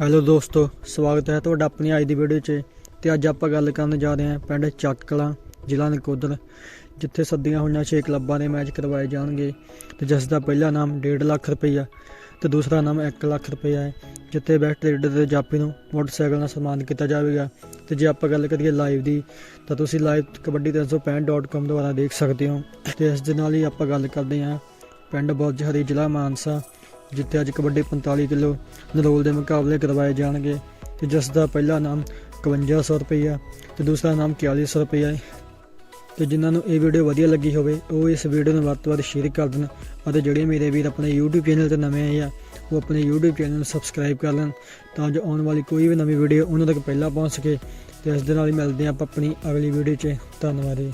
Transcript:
Hello ਦੋਸਤੋ, ਸਵਾਗਤ ਹੈ ਤੁਹਾਡਾ ਆਪਣੀ ਅੱਜ ਦੀ ਵੀਡੀਓ 'ਚ ਤੇ ਅੱਜ ਆਪਾਂ ਗੱਲ ਕਰਨ ਜਾ ਰਹੇ ਹਾਂ ਪਿੰਡ ਚੱਕ ਕਲਾਂ ਜ਼ਿਲ੍ਹਾ ਨਕੋਦਰ, ਜਿੱਥੇ ਸੱਦੀਆਂ ਹੋਈਆਂ 6 ਕਲੱਬਾਂ ਦੇ ਮੈਚ ਕਰਵਾਏ ਜਾਣਗੇ। ਤੇ ਜਿਸ ਦਾ ਪਹਿਲਾ ਨਾਮ 1.5 ਲੱਖ ਰੁਪਈਆ, ਤੇ ਦੂਸਰਾ ਨਾਮ 1 ਲੱਖ ਰੁਪਈਆ ਹੈ, ਜਿੱਥੇ ਬੈਸਟ ਰੇਡਰ ਦੇ ਜਾਪੀ ਨੂੰ ਮੋਟਰਸਾਈਕਲ ਨਾਲ ਸਨਮਾਨਿਤ ਕੀਤਾ ਜਾਵੇਗਾ। ਤੇ ਜੇ ਆਪਾਂ ਗੱਲ ਕਰੀਏ ਲਾਈਵ ਦੀ, ਤਾਂ ਤੁਸੀਂ ਲਾਈਵ ਕਬੱਡੀ 365.com ਦੁਆਰਾ ਦੇਖ ਸਕਦੇ ਹੋ। ਤੇ ਇਸ ਦੇ ਨਾਲ ਹੀ ਆਪਾਂ ਗੱਲ ਕਰਦੇ ਹਾਂ ਪਿੰਡ ਬੁਰਜ ਹਰੀ ਜ਼ਿਲ੍ਹਾ ਮਾਨਸਾ ਜਿੱਥੇ ਅੱਜ ਕਬੱਡੀ 45 ਕਿਲੋ ਨਰੋਲ ਦੇ ਮੁਕਾਬਲੇ ਕਰਵਾਏ ਜਾਣਗੇ ਤੇ ਜਿਸ ਦਾ ਪਹਿਲਾ ਨਾਮ 5100 ਰੁਪਈਆ ਤੇ ਦੂਸਰਾ ਨਾਮ 4100 ਰੁਪਈਆ ਹੈ। ਤੇ ਜਿਨ੍ਹਾਂ ਨੂੰ ਇਹ ਵੀਡੀਓ ਵਧੀਆ ਲੱਗੀ ਹੋਵੇ, ਉਹ ਇਸ ਵੀਡੀਓ ਨੂੰ ਵੱਧ ਤੋਂ ਵੱਧ ਸ਼ੇਅਰ ਕਰ ਦੇਣ ਅਤੇ ਜਿਹੜੇ ਮੇਰੇ ਵੀਰ ਆਪਣੇ YouTube ਚੈਨਲ ਤੇ ਨਵੇਂ ਆਏ ਆ, ਉਹ ਆਪਣੇ YouTube ਚੈਨਲ ਨੂੰ ਸਬਸਕ੍ਰਾਈਬ ਕਰ ਲੈਣ ਤਾਂ ਜੋ ਆਉਣ ਵਾਲੀ ਕੋਈ ਵੀ ਨਵੀਂ ਵੀਡੀਓ ਉਹਨਾਂ ਤੱਕ ਪਹਿਲਾਂ ਪਹੁੰਚ ਸਕੇ। ਤੇ ਇਸ ਦੇ ਨਾਲ ਹੀ ਮਿਲਦੇ ਹਾਂ ਆਪਾਂ ਆਪਣੀ ਅਗਲੀ ਵੀਡੀਓ 'ਚ। ਧੰਨਵਾਦ ਜੀ।